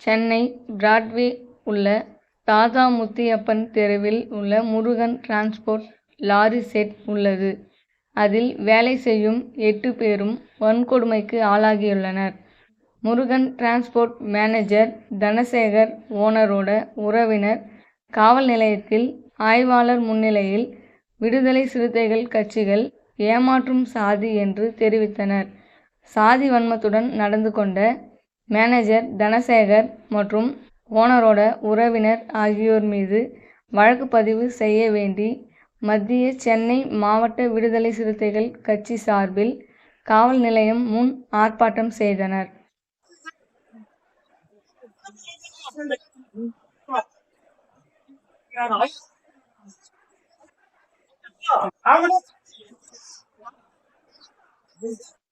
Chennai Broadway உள்ள தாதா முத்தியப்பன் தெருவில் உள்ள முருகன் டிரான்ஸ்போர்ட் லாரி செட் உள்ளது. அதில் வேலை செய்யும் எட்டு பேரும் வன்கொடுமைக்கு ஆளாகியுள்ளனர். முருகன் டிரான்ஸ்போர்ட் மேனேஜர் தனசேகர் ஓனரோட உறவினர் காவல் நிலையத்தில் ஆய்வாளர் முன்னிலையில் விடுதலை சிறுத்தைகள் கட்சிகள் ஏமாற்றும் சாதி என்று தெரிவித்தனர். சாதி வன்மத்துடன் நடந்து கொண்ட மேனேஜர் தனசேகர் மற்றும் ஓனரோட உறவினர் ஆகியோர் மீது வழக்கு பதிவு செய்ய வேண்டி மத்திய சென்னை மாவட்ட விடுதலை சிறுத்தைகள் கட்சி சார்பில் காவல் நிலையம் முன் ஆர்ப்பாட்டம் செய்தனர்.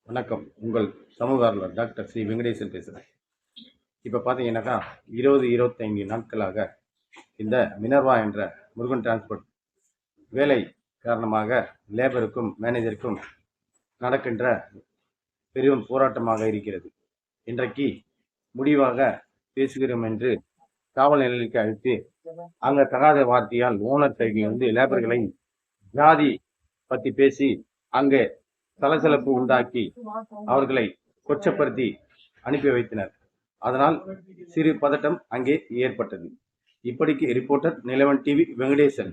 வணக்கம். உங்கள் சமூக டாக்டர் ஸ்ரீ வெங்கடேசன் பேசுகிறேன். இப்போ பார்த்தீங்கன்னாக்கா இருபது இருபத்தைந்து நாட்களாக இந்த மினர்வா என்ற முருகன் டிரான்ஸ்போர்ட் வேலை காரணமாக லேபருக்கும் மேனேஜருக்கும் நடக்கின்ற பெரும் போராட்டமாக இருக்கிறது. இன்றைக்கு முடிவாக பேசுகிறோம் என்று காவல் நிலையத்துக்கு அழைத்து அங்கே தகாத வார்த்தையால் ஓனர் கைதி வந்து லேபர்களை ஜாதி பற்றி பேசி அங்கே சலசலப்பு உண்டாக்கி அவர்களை கொச்சப்படுத்தி அனுப்பி வைத்தனர். அதனால் சிறு பதட்டம் அங்கே ஏற்பட்டது. இப்படிக்கு ரிப்போர்ட்டர் நிலவன் டிவி வெங்கடேசன்.